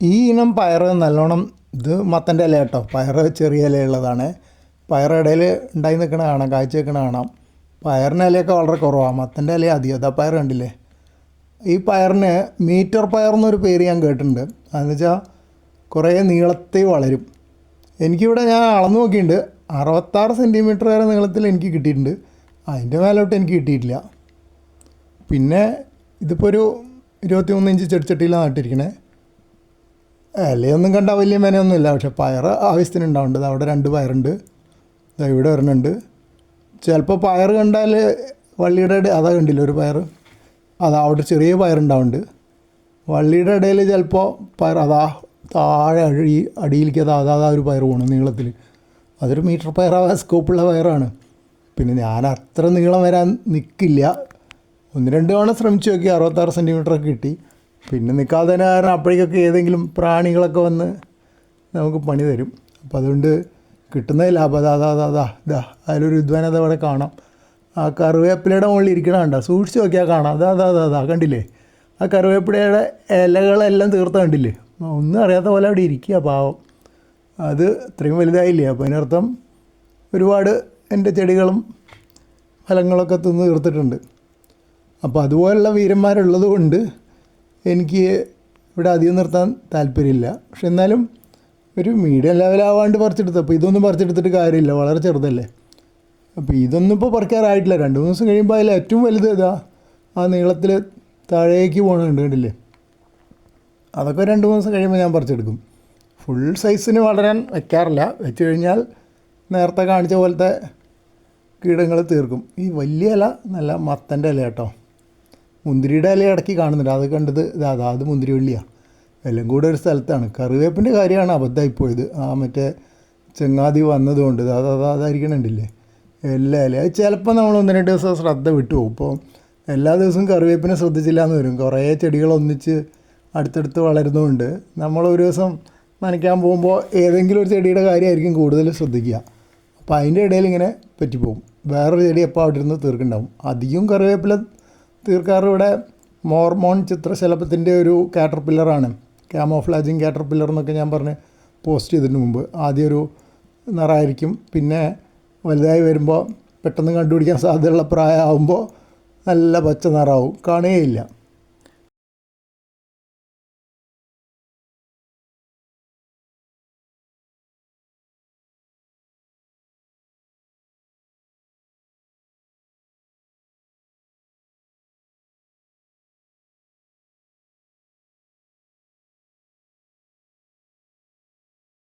ഈ ഇനം പയർ നല്ലോണം ഇത് മത്തന്റെ ഇല കേട്ടോ പയർ ചെറിയ ഇലയുള്ളതാണ്. പയർ ഇടയിൽ ഉണ്ടായി നിൽക്കണ കാണാം കാഴ്ച വെക്കണ കാണാം. പയറിന് ഇലയൊക്കെ വളരെ കുറവാണ് മത്തന്റെ ഇല അധികം. അതാ പയർ കണ്ടില്ലേ? ഈ പയറിന് മീറ്റർ പയർ എന്നൊരു പേര് ഞാൻ കേട്ടിട്ടുണ്ട്. അതെന്ന് വെച്ചാൽ കുറേ നീളത്തിൽ വളരും. എനിക്കിവിടെ ഞാൻ അളന്നു നോക്കിയിട്ടുണ്ട്. അറുപത്താറ് സെന്റിമീറ്റർ വരെ നീളത്തിൽ എനിക്ക് കിട്ടിയിട്ടുണ്ട്. അതിന്റെ മേലോട്ട് എനിക്ക് കിട്ടിയിട്ടില്ല. പിന്നെ ഇതിപ്പോൾ ഒരു ഇരുപത്തി മൂന്ന് ഇഞ്ച് ചെടിച്ചട്ടിയിലാണ് നട്ടിരിക്കണേ. ഇലയൊന്നും കണ്ടാൽ വലിയ മെനയൊന്നുമില്ല. പക്ഷെ പയർ ആവശ്യത്തിന് ഉണ്ടാവുന്നുണ്ട് അവിടെ രണ്ട് പയറുണ്ട്. ഇവിടെ ഒരെണ്ണുണ്ട്. ചിലപ്പോൾ പയർ കണ്ടാൽ വള്ളിയുടെ ഇടയിൽ അതാ കണ്ടില്ല ഒരു പയർ? അതാ അവിടെ ചെറിയ പയറുണ്ടാവുന്നുണ്ട്. വള്ളിയുടെ ഇടയിൽ ചിലപ്പോൾ പയർ അതാ താഴെ അഴി അടിയിലേക്ക് അതാ അതാ ഒരു പയർ പോകണം നീളത്തിൽ. അതൊരു മീറ്റർ പയറാവാൻ സ്കോപ്പുള്ള പയറാണ്. പിന്നെ ഞാൻ അത്ര നീളം വരാൻ നിൽക്കില്ല ഒന്ന് രണ്ട് തവണ ശ്രമിച്ചു നോക്കി അറുപത്താറ് സെന്റിമീറ്ററൊക്കെ കിട്ടി. പിന്നെ നിൽക്കാതെ തന്നെ കാരണം അപ്പോഴേക്കൊക്കെ ഏതെങ്കിലും പ്രാണികളൊക്കെ വന്ന് നമുക്ക് പണി തരും. അപ്പോൾ അതുകൊണ്ട് കിട്ടുന്ന ലാഭം അതാ അതാ അതാ ഇതാ അതിലൊരു വിദ്വാനത അവിടെ കാണാം. ആ കറിവേപ്പിലയുടെ മുകളിൽ ഇരിക്കണ സൂക്ഷിച്ച് നോക്കിയാൽ കാണാം. അതാ അതാ അതാ അതാ കണ്ടില്ലേ? ആ കറിവേപ്പിലയുടെ ഇലകളെല്ലാം തീർത്ത കണ്ടില്ലേ? ഒന്നും അറിയാത്ത പോലെ അവിടെ ഇരിക്കുക പാവം. അത് ഇത്രയും വലുതായില്ലേ? അപ്പോൾ അതിനർത്ഥം ഒരുപാട് എന്റെ ചെടികളും ഫലങ്ങളൊക്കെ തിന്ന് തീർത്തിട്ടുണ്ട്. അപ്പോൾ അതുപോലുള്ള വീരന്മാരുള്ളത് കൊണ്ട് എനിക്ക് ഇവിടെ അധികം നിർത്താൻ താല്പര്യമില്ല. പക്ഷെ എന്നാലും ഒരു മീഡിയം ലെവലാവാണ്ട് പറിച്ചെടുത്തു. അപ്പോൾ ഇതൊന്നും പറിച്ചെടുത്തിട്ട് കാര്യമില്ല. വളരെ ചെറുതല്ലേ. അപ്പോൾ ഇതൊന്നും ഇപ്പോൾ പറിക്കാറായിട്ടില്ല. രണ്ട് മൂന്ന് ദിവസം കഴിയുമ്പോൾ അതിൽ ഏറ്റവും വലുത് ഇതാ ആ നീളത്തിൽ താഴേക്ക് പോകണുണ്ട് കണ്ടില്ലേ? അതൊക്കെ രണ്ട് മൂന്ന് ദിവസം കഴിയുമ്പോൾ ഞാൻ പറിച്ചെടുക്കും. ഫുൾ സൈസിന് വളരാൻ വെക്കാറില്ല. വെച്ച് കഴിഞ്ഞാൽ നേരത്തെ കാണിച്ച പോലത്തെ കീടങ്ങൾ തീർക്കും. ഈ വലിയ ഇല നല്ല മത്തന്റെ ഇല കേട്ടോ മുന്തിരിയുടെ ഇല ഇടയ്ക്ക് കാണുന്നുണ്ട്. അത് കണ്ടത് ഇതാ അതാ അത് മുന്തിരി വള്ളിയാണ് എല്ലാം കൂടെ ഒരു സ്ഥലത്താണ്. കറിവേപ്പിന്റെ കാര്യമാണ് അബദ്ധമായിപ്പോയത് ആ മറ്റേ ചെങ്ങാതി വന്നതുകൊണ്ട് അത് അത് അതായിരിക്കണുണ്ടില്ലേ? എല്ലാ ഇല അത് ചിലപ്പോൾ നമ്മൾ ഒന്ന് രണ്ട് ദിവസം ശ്രദ്ധ വിട്ടുപോകും ഇപ്പോൾ എല്ലാ ദിവസവും കറിവേപ്പിനെ ശ്രദ്ധിച്ചില്ല എന്ന് വരും. കുറേ ചെടികൾ ഒന്നിച്ച് അടുത്തടുത്ത് വളരുന്നതുകൊണ്ട് നമ്മൾ ഒരു ദിവസം നനയ്ക്കാൻ പോകുമ്പോൾ ഏതെങ്കിലും ഒരു ചെടിയുടെ കാര്യമായിരിക്കും കൂടുതൽ ശ്രദ്ധിക്കുക. അപ്പോൾ അതിന്റെ ഇടയിൽ ഇങ്ങനെ പറ്റിപ്പോവും വേറൊരു ചെടി എപ്പോൾ അവിടെ ഇരുന്ന് തീർക്കുന്നുണ്ടാവും. അധികം കറിവേപ്പില തീർക്കാറ് ഇവിടെ മോർമോൺ ചിത്രശലഭത്തിന്റെ ഒരു കാറ്റർ പില്ലറാണ്. ക്യാമോഫ്ലാജിങ് കാറ്റർ പില്ലർ എന്നൊക്കെ ഞാൻ പറഞ്ഞ് പോസ്റ്റ് ചെയ്തതിന് മുമ്പ്. ആദ്യം ഒരു നിറായിരിക്കും പിന്നെ വലുതായി വരുമ്പോൾ പെട്ടെന്ന് കണ്ടുപിടിക്കാൻ സാധ്യതയുള്ള പ്രായമാകുമ്പോൾ നല്ല പച്ച നിറാവും. കാണുകയില്ല.